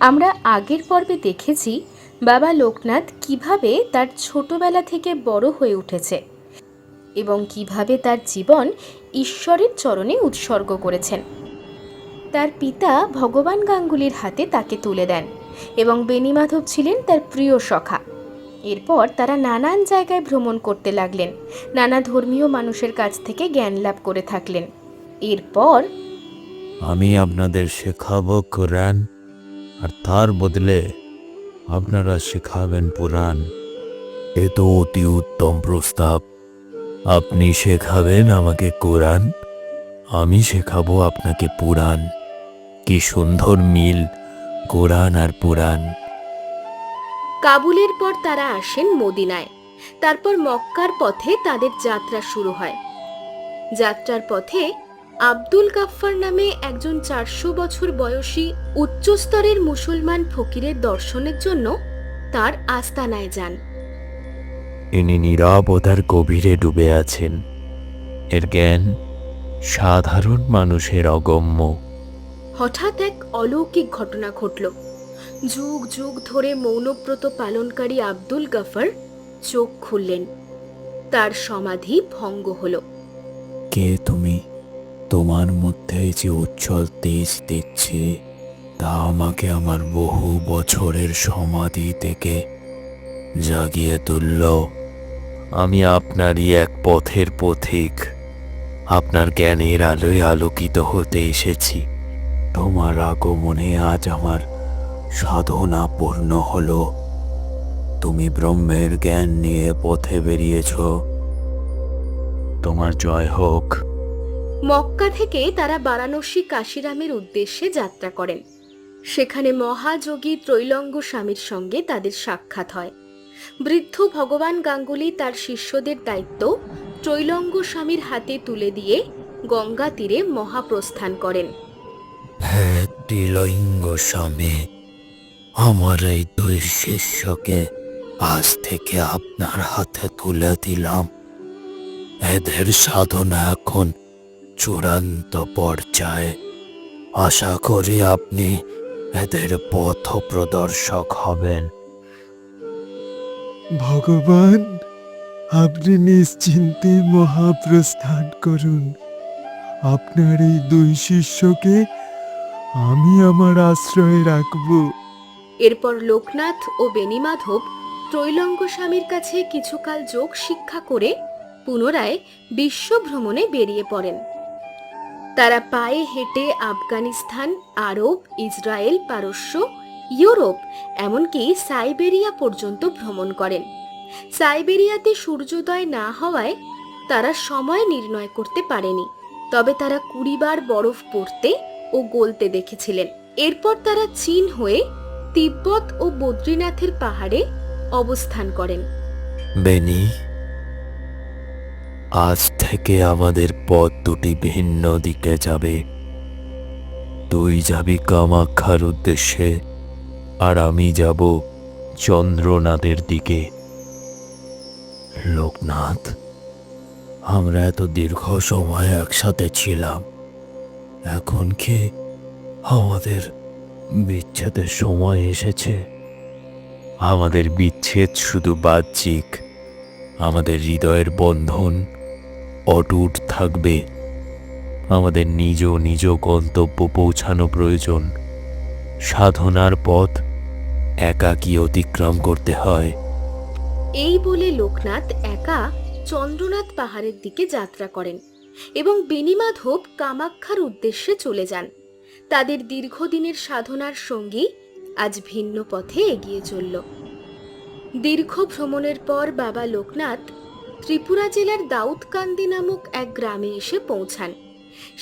আমরা আগের পর্বে দেখেছি বাবা লোকনাথ কীভাবে তার ছোটবেলা থেকে বড় হয়ে উঠেছে এবং কীভাবে তার জীবন ঈশ্বরের চরণে উৎসর্গ করেছেন। তার পিতা ভগবান গাঙ্গুলির হাতে তাকে তুলে দেন এবং বেণীমাধব ছিলেন তার প্রিয় সখা। এরপর তারা নানান জায়গায় ভ্রমণ করতে লাগলেন, নানা ধর্মীয় মানুষের কাছ থেকে জ্ঞান লাভ করে থাকলেন। এরপর আমি আপনাদের শেখাবো কোরআন আর তার বদলে আপনারা শেখাবেন পুরাণ। এ তো অতি উত্তম প্রস্তাব। আপনি শেখাবেন আমাকে কোরআন, আমি শেখাবো আপনাকে পুরাণ। কি সুন্দর মিল কোরআন আর পুরাণ। কাবুলের পর তারা আসেন মদিনায়। তারপর মক্কার পথে তাদের যাত্রা শুরু হয়। যাত্রার পথে আব্দুল গাফফার নামে একজন চারশো বছর বয়সী উচ্চস্তরের মুসলমান ফকিরের দর্শনের জন্য তার আস্তানায় যান। ইনি নিরাপদার গভীরে ডুবে আছেন। এর জ্ঞান সাধারণ মানুষের অগম্য। হঠাৎ এক অলৌকিক ঘটনা ঘটল। যুগ যুগ ধরে মৌনব্রত পালনকারী আব্দুল গাফার চোখ খুললেন। তার সমাধি ভঙ্গ হলো। কে তুমি? তোমার মধ্যে যে উজ্জ্বল তেজ দিচ্ছে তা আমাকে আমার বহু বছরের সমাধি থেকে জাগিয়ে তুলল। আমি আপনারই এক পথের পথিক। আপনার জ্ঞানের আলোয় আলোকিত হতে এসেছি। তোমার আগমনে আজ আমার সাধনা পূর্ণ হলো। তুমি ব্রহ্মের জ্ঞান নিয়ে পথে বেরিয়েছ। তোমার জয় হোক। মক্কা থেকে তারা বারাণসী কাশিরামের উদ্দেশ্যে যাত্রা করেন। সেখানে মহাযোগী ত্রৈলঙ্গ স্বামীর সঙ্গে তাদের সাক্ষাৎ হয়। বৃদ্ধ ভগবান গাঙ্গুলি তার শিষ্যদের দায়িত্ব ত্রৈলঙ্গ স্বামীর হাতে তুলে দিয়ে গঙ্গা তীরে মহাপ্রস্থান করেন। স্বামী, আমার এই দুই শিষ্যকে আজ থেকে আপনার হাতে তুলে দিলাম। এদের সাধনা এখন চূড়ান্ত পর্যায়ে। আশা করি আপনি এদের পথ প্রদর্শক হবেন। ভগবান আপনি নিশ্চিন্তে মহাপ্রস্থান করুন। আপনার এই দুই শিষ্যকে আমি আমার আশ্রয়ে রাখব। এরপর লোকনাথ ও বেণীমাধব ত্রৈলঙ্গ স্বামীর কাছে কিছুকাল যোগ শিক্ষা করে পুনরায় বিশ্ব ভ্রমণে বেরিয়ে পড়েন। তারা পায়ে হেঁটে আফগানিস্তান, আরব, ইসরায়েল, পারস্য, ইউরোপ, এমনকি সাইবেরিয়া পর্যন্ত ভ্রমণ করেন। সাইবেরিয়াতে সূর্যোদয় না হওয়ায় তারা সময় নির্ণয় করতে পারেনি, তবে তারা কুড়িবার বরফ পড়তে ও গলতে দেখেছিলেন। এরপর তারা চীন হয়ে তিব্বত ও বদ্রীনাথের পাহাড়ে অবস্থান করেন। বেনি আজ থেকে আমাদের পথ দুটি ভিন্ন দিকে যাবে। তুই যাবি কামাক্ষার উদ্দেশ্যে, আর আমি যাব চন্দ্রনাথের দিকে। লোকনাথ, আমরা এত দীর্ঘ সময় একসাথে ছিলাম। এখন কি আমাদের বিচ্ছেদের সময় এসেছে? আমাদের বিচ্ছেদ শুধু বাহ্যিক, আমাদের হৃদয়ের বন্ধন অটুট থাকবে। আমাদের নিজ নিজ গন্তব্য পৌঁছানো প্রয়োজন। সাধনার পথ একাকী অতিক্রম করতে হয়। এই বলে লোকনাথ একা চন্দ্রনাথ পাহাড়ের দিকে যাত্রা করেন এবং বেণীমাধব কামাক্ষার উদ্দেশ্যে চলে যান। তাদের দীর্ঘদিনের সাধনার সঙ্গী আজ ভিন্ন পথে এগিয়ে চলল। দীর্ঘ ভ্রমণের পর বাবা লোকনাথ ত্রিপুরা জেলার দাউদকান্দি নামক এক গ্রামে এসে পৌঁছান।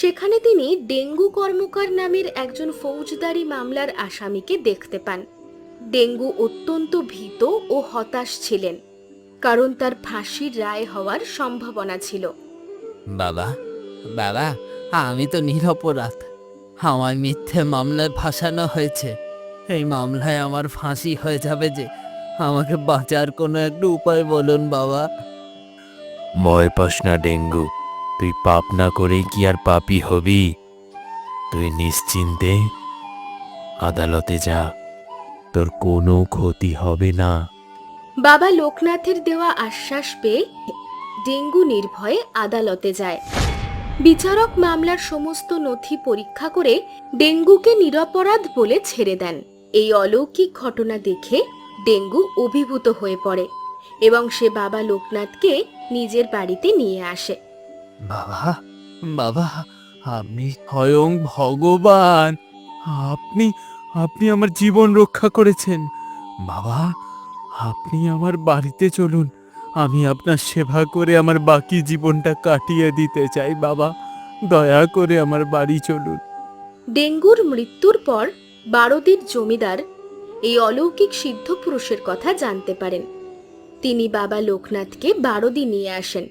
সেখানে তিনি ডেঙ্গু কর্মকার নামের একজন ফৌজদারি মামলার আসামিকে দেখতে পান। ডেঙ্গু অত্যন্ত ভীত ও হতাশ ছিলেন, কারণ তার ফাঁসির রায় হওয়ার সম্ভাবনা ছিল। বাবা বাবা আমি তো নিরপরাধ। আমায় মিথ্যে মামলায় ফাঁসানো হয়েছে। এই মামলায় আমার ফাঁসি হয়ে যাবে যে, আমাকে বাঁচার কোনো একটা উপায় বলুন বাবা। ভয় পাস না, ডেঙ্গু। তুই পাপ না করেই কি আর পাপি হবি? তুই নিশ্চিন্তে আদালতে যা। তোর কোনো ক্ষতি হবে না। বাবা লোকনাথের দেওয়া আশ্বাস পেয়ে ডেঙ্গু নির্ভয়ে আদালতে যায়। বিচারক মামলার সমস্ত নথি পরীক্ষা করে ডেঙ্গুকে নিরপরাধ বলে ছেড়ে দেন। এই অলৌকিক ঘটনা দেখে ডেঙ্গু অভিভূত হয়ে পড়ে। এবং সে বাবা লোকনাথকে নিজের বাড়িতে নিয়ে আসে। বাবা বাবা আপনি স্বয়ং ভগবান। আপনি আপনি আমার জীবন রক্ষা করেছেন। বাবা আপনি আমার বাড়িতে চলুন। আমি আপনার সেবা করে আমার বাকি জীবনটা কাটিয়ে দিতে চাই বাবা। দয়া করে আমার বাড়ি চলুন। ডেঙ্গুর মৃত্যুর পর বারোদির জমিদার এই অলৌকিক সিদ্ধ পুরুষের কথা জানতে পারেন। তিনি বাবা লোকনাথকে বারোদি নিয়ে আসেন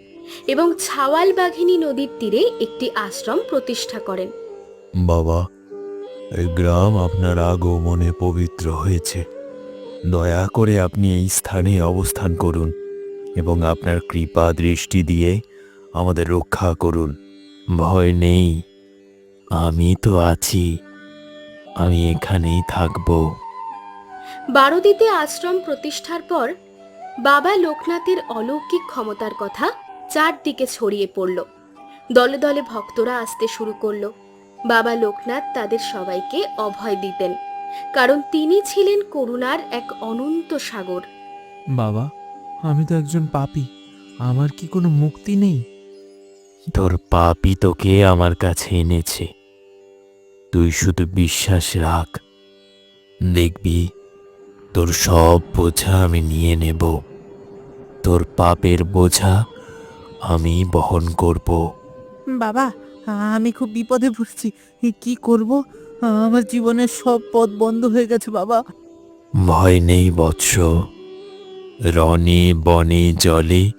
এবং ছাওয়াল বাঘিনী নদীর তীরে একটি আশ্রম প্রতিষ্ঠা করেন। বাবা এই গ্রাম আপনার আগমনে পবিত্র হয়েছে। দয়া করে আপনি এই স্থানে অবস্থান করুন এবং আপনার কৃপা দৃষ্টি দিয়ে আমাদের রক্ষা করুন। ভয় নেই আমি তো আছি আমি এখানেই থাকব। বারোদিতে আশ্রম প্রতিষ্ঠার পর বাবা লোকনাথের অলৌকিক ক্ষমতার কথা চারদিকে ছড়িয়ে পড়ল। দলে দলে ভক্তরা আসতে শুরু করল। বাবা লোকনাথ তাদের সবাইকে অভয় দিতেন কারণ তিনি ছিলেন করুণার এক অনন্ত সাগর। বাবা আমি তো একজন পাপী আমার কি কোনো মুক্তি নেই? তোর পাপই তোকে আমার কাছে এনেছে। তুই শুধু বিশ্বাস রাখ। দেখবি তোর সব বোঝা আমি নিয়ে নেব। তোর পাপের বোঝা আমি বহন করব। বাবা আমি খুব বিপদে পড়ছি। কি করব? আমার জীবনের সব পথ বন্ধ হয়ে গেছে বাবা। ভয় নেই বৎস। রনে বনে জলে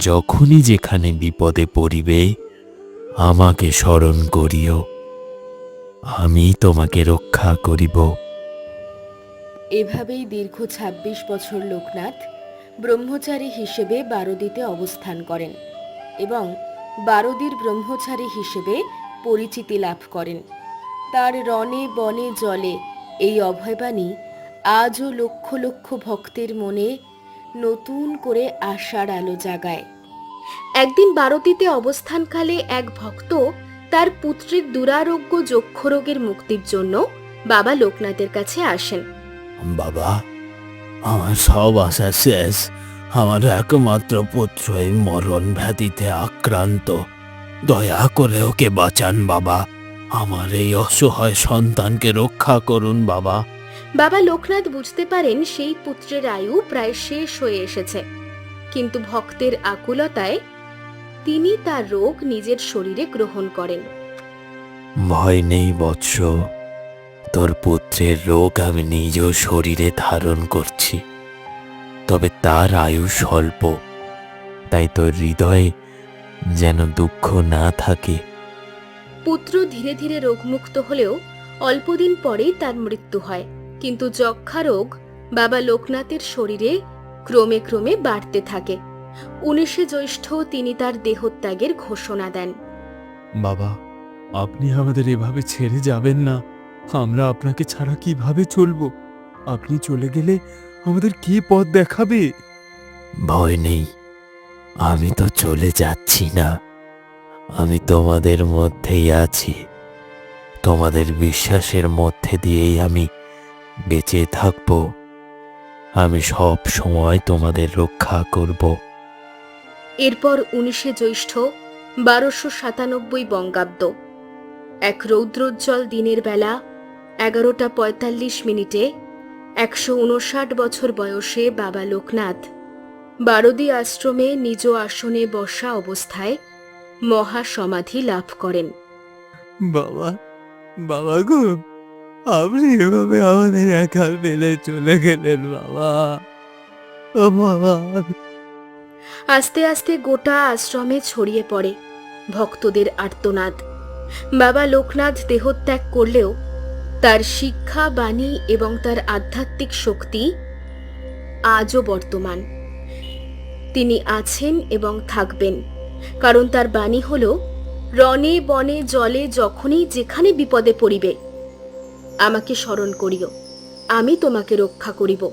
যখনই যেখানে বিপদে পড়িবে আমাকে স্মরণ করিও। আমি তোমাকে রক্ষা করিব। এভাবেই দীর্ঘ ২৬ বছর লোকনাথ ব্রহ্মচারী হিসেবে বারোদিতে অবস্থান করেন এবং বারোদির ব্রহ্মচারী হিসেবে পরিচিতি লাভ করেন। তার রনে বনে জলে এই অভয়বাণী আজও লক্ষ লক্ষ ভক্তের মনে নতুন করে আশার আলো জাগায়। একদিন বারতিতে অবস্থানকালে এক ভক্ত তার পুত্রের দুরারোগ্য যক্ষরোগের মুক্তির জন্য বাবা লোকনাথের কাছে আসেন। বাবা আমার সব আশা শেষ। আমার একমাত্র পুত্র এই মরণ ব্যাধিতে আক্রান্ত। দয়া করে ওকে বাঁচান বাবা। আমার এই অসহায় সন্তানকে রক্ষা করুন বাবা। বাবা লোকনাথ বুঝতে পারেন সেই পুত্রের আয়ু প্রায় শেষ হয়ে এসেছে। কিন্তু ভক্তের আকুলতায় তিনি তার রোগ নিজের শরীরে গ্রহণ করেন। ভয় নেই বৎস। তোর পুত্রের রোগ আমি নিজ শরীরে ধারণ করছি। তবে তার আয়ু স্বল্প তাই তোর হৃদয়ে যেন দুঃখ না থাকে। পুত্র ধীরে ধীরে রোগমুক্ত হলেও অল্পদিন পরেই তার মৃত্যু হয়। কিন্তু যক্ষা রোগ বাবা লোকনাথের শরীরে ক্রমে ক্রমে বাড়তে থাকে। উনিশে জ্যৈষ্ঠ তিনি তার দেহত্যাগের ঘোষণা দেন। বাবা আপনি আমাদের এভাবে ছেড়ে যাবেন না। আমরা আপনাকে ছাড়া কীভাবে চলবো? আপনি চলে গেলে আমাদের কে পথ দেখাবে? ভয় নেই। আমি তো চলে যাচ্ছি না। আমি তোমাদের মধ্যেই আছি। তোমাদের বিশ্বাসের মধ্যে দিয়েই আমি বেঁচে থাকব। আমি সব সময় তোমাদের রক্ষা করব। এরপর উনিশে জ্যৈষ্ঠ বারোশো সাতানব্বই বঙ্গাব্দ। এক রৌদ্রোজ্জ্বল দিনের বেলা এগারোটা পঁয়তাল্লিশ মিনিটে একশো উনষাট বছর বয়সে বাবা লোকনাথ বারদি আশ্রমে নিজ আসনে বসা অবস্থায় মহা সমাধি লাভ করেন। বাবা বাবা গো আপনি এভাবে আমাদের একা ফেলে চলে গেলেন বাবা। ও বাবা। আস্তে আস্তে গোটা আশ্রমে ছড়িয়ে পড়ে ভক্তদের আর্তনাদ। বাবা লোকনাথ দেহত্যাগ করলেও তার শিক্ষা বাণী এবং তার আধ্যাত্মিক শক্তি আজও বর্তমান। তিনি আছেন এবং থাকবেন, কারণ তার বাণী হল, রণে বনে জলে যখনই যেখানে বিপদে পড়িবে, আমাকে স্মরণ করিও, আমি তোমাকে রক্ষা করিব।